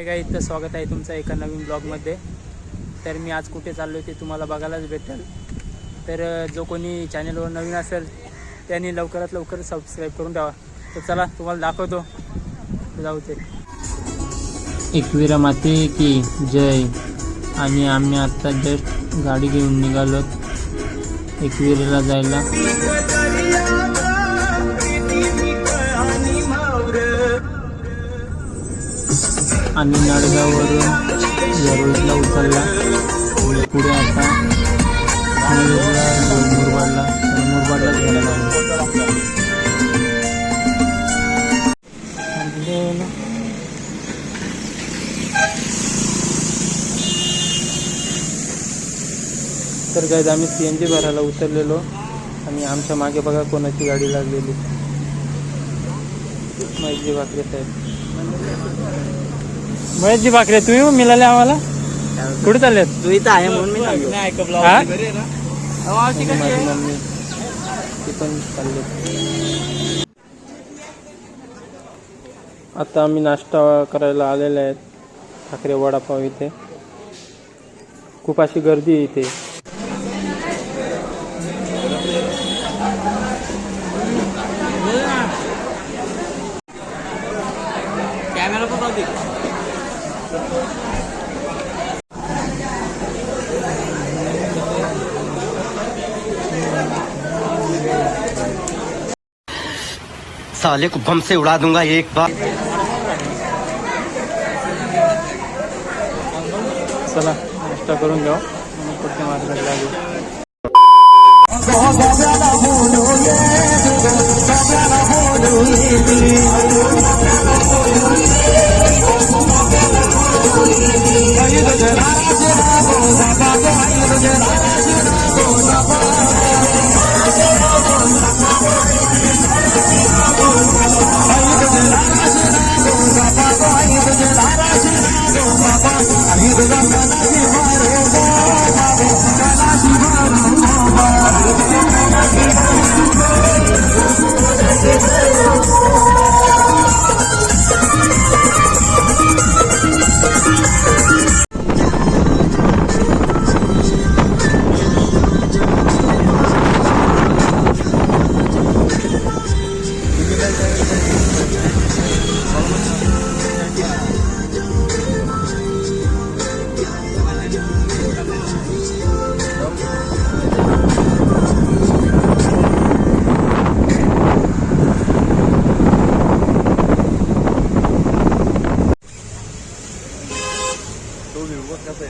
हाय गाई इथं स्वागत आहे तुमचं एका नवीन ब्लॉगमध्ये. तर मी आज कुठे चाललो आहे ते तुम्हाला बघायलाच भेटेल. तर जो कोणी चॅनलवर नवीन असेल त्यांनी लवकरात लवकर सबस्क्राईब करून ठेवा. तर चला तुम्हाला दाखवतो. जाऊ ते एकविरा माते की जय. आणि आम्ही आत्ता जस्ट गाडी घेऊन निघालो एकविरेला जायला. आणि नाडगाववरून यारोडला उचलला. पुढे आता मुरबाडला मुरबाडला घ्यायला लागलो. तर काय आम्ही सी एन जी भरायला उतरलेलो आणि आमच्या मागे बघा कोणाची गाडी लागलेली. महेशजी भाकरे साहेब. महेशजी भाकरे तुम्ही मिळाले आम्हाला? कुठे चाललेत तू इथं आहे म्हणून मी सांगतो? आणि माझी मम्मी ती पण चालले आता आम्ही नाश्ता करायला आलेले आहेत. ठाकरे वडापाव इथे. खूप अशी गर्दी आहे इथे. साले को बम से उड़ा दूँगा एक बार। चला नाश्ता करून पुढच्या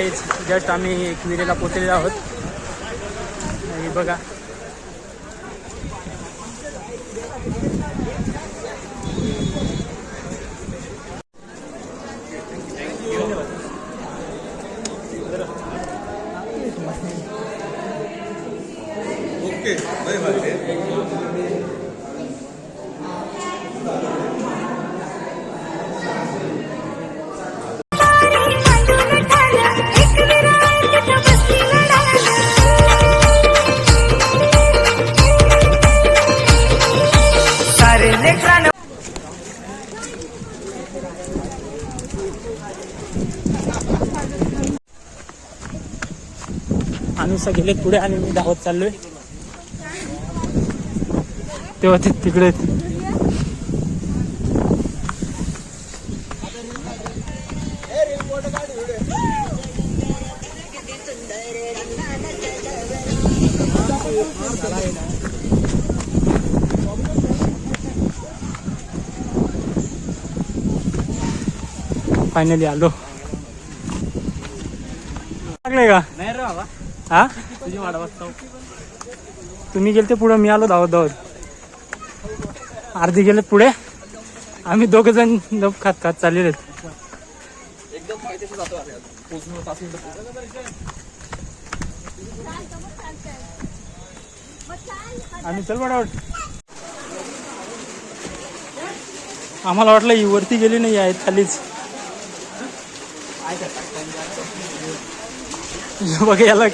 तर जस्ट आम्ही एक विरेला पोचलेलो आहोत. आणि बघा माणसं गेले पुढे आणि मी धावत चाललोय. तेव्हा ते तिकडे फायनली आलो. लागले का? हा? तुझी वाट बघतो तुम्ही गेलते पुढे मी आलो धावत धावत अर्धी गेले पुढे. आम्ही दोघ जण लप खात खात चाललेले आम्ही चल वाट आम्हाला वाटलं ही वरती गेली नाही आहे खालीच. बघा याला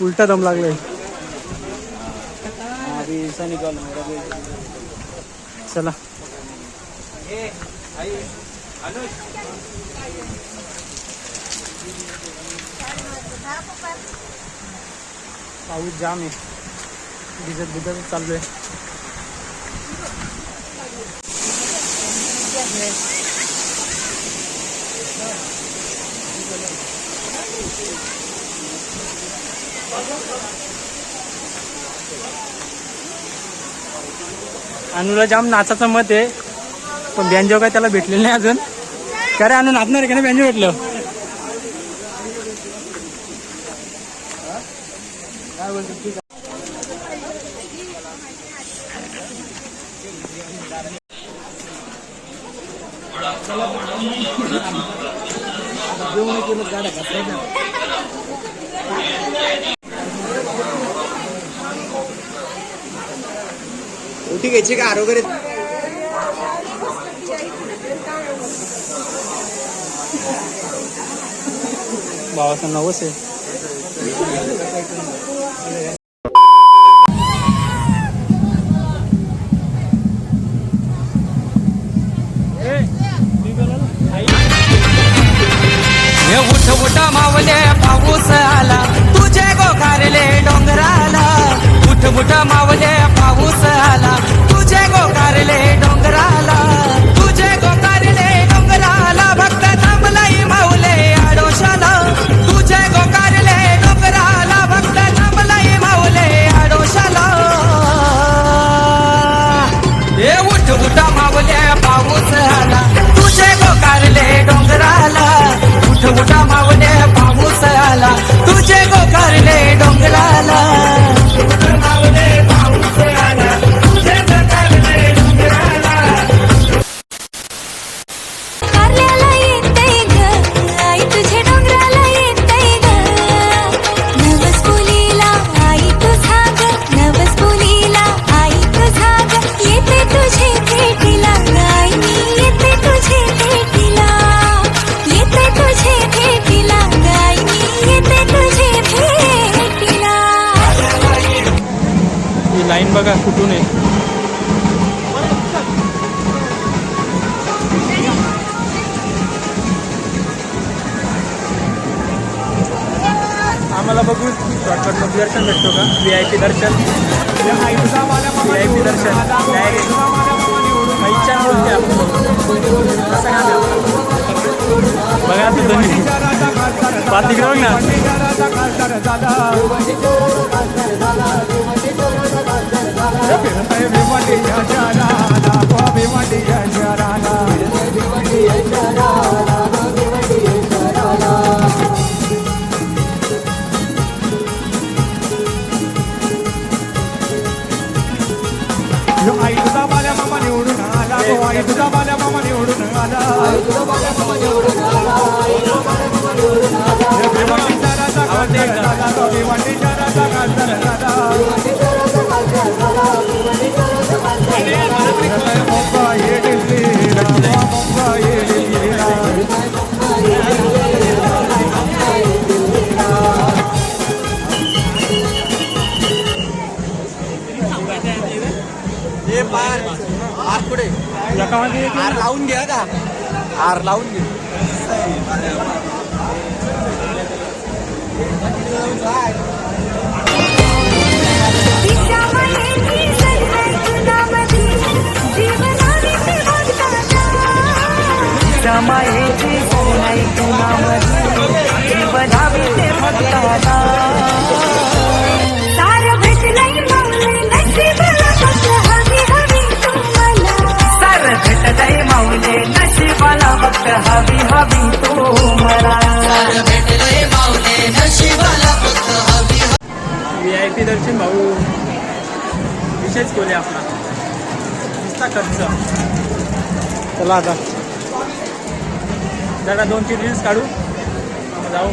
उलटा दम लागलाय. चला. पाऊस जाम आहे. भिजत भिजत चाललोय. अनुला जाम नाचाचं मत आहे पण बँजो काय त्याला भेटलेलं नाही अजून. काय अनु नाचणार आहे का नाही? बँजो भेटलं. उठी घ्यायची का आरोग्य भावाचं नवस आहे. मावले पाऊस आला. तुझे गोकारले डोंगराला. उठ उठ मावले पाऊस आला. तुझे गोकारले कुठून आहे? आम्हाला बघू शॉर्टकट दर्शन भेटतो का? व्ही आय पी दर्शन. व्ही आय पी दर्शन. डायरेक्ट इच्छा बोलते आपण बघा. तुम्ही. तिकडे बघ ना. आई तुझा बाल्या मामा निवडून आला गो आई तुझा बाल्या मामा निवडून आला भिवंडी शहराचा खासदार झाला तो भिवंडी शहराचा खासदार झाला हार लावून घ्या का? हार लावून घे काय माझ्या मायेची नाही कुणामध्ये जीवनावी ते फक्त सार भेट नाही माऊले नशिबाला फक्त हवी हवी तू मला आय पी दर्शन भाऊ. विशेष कोणी आपला. खर्च चला आता. जरा दोन तीन रील्स काढू. जाऊ.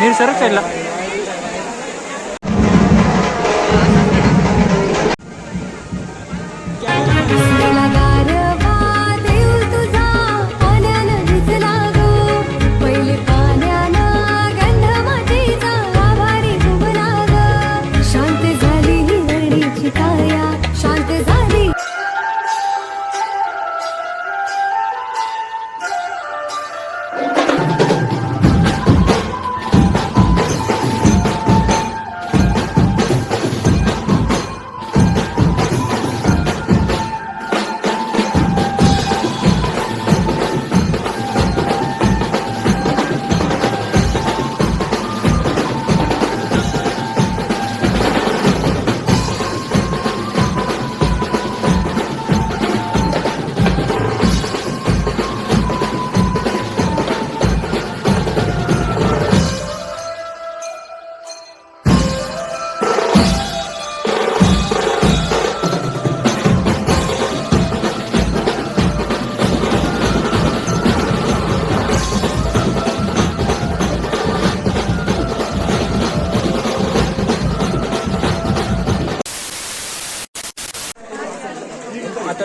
नीर सरक साईडला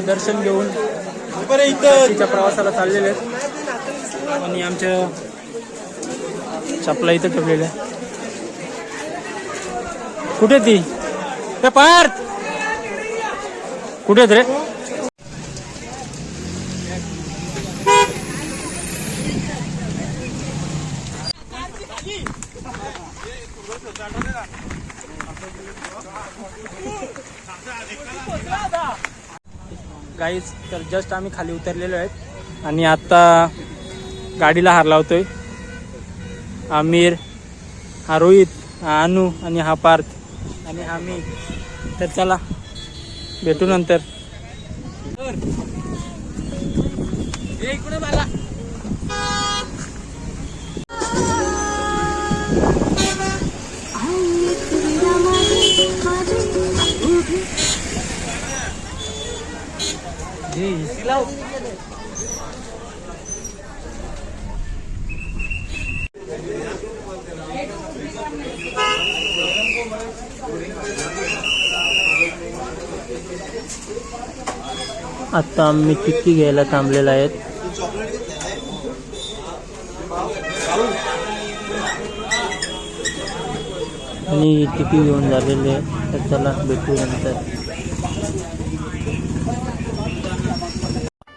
दर्शन घेऊन तिच्या प्रवासाला चाललेले आहेत. आणि आमच्या चपला इथं ठेवलेल्या आहे. कुठे ती? ते पार्थ! कुठे आहेत रे? काहीच तर जस्ट आम्ही खाली उतरलेलो आहेत. आणि आत्ता गाडीला हार लावतोय. आमिर हा रोहित हा अनु आणि हा पार्थ. आणि हा मी. तर चला भेटू नंतर. आता आम्ही टिक्की घ्यायला थांबलेला आहेत. आणि टिकी घेऊन झालेली आहे तर चला भेटू नंतर.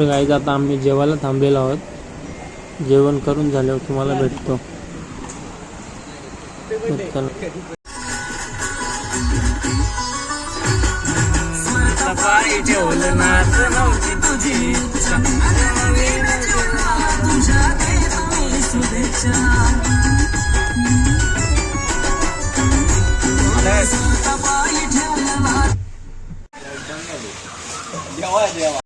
तर गाईज आता आम्ही जेवायला थांबलेलो आहोत. जेवण करून झाल्यावर तुम्हाला भेटतो. जेवा जेवा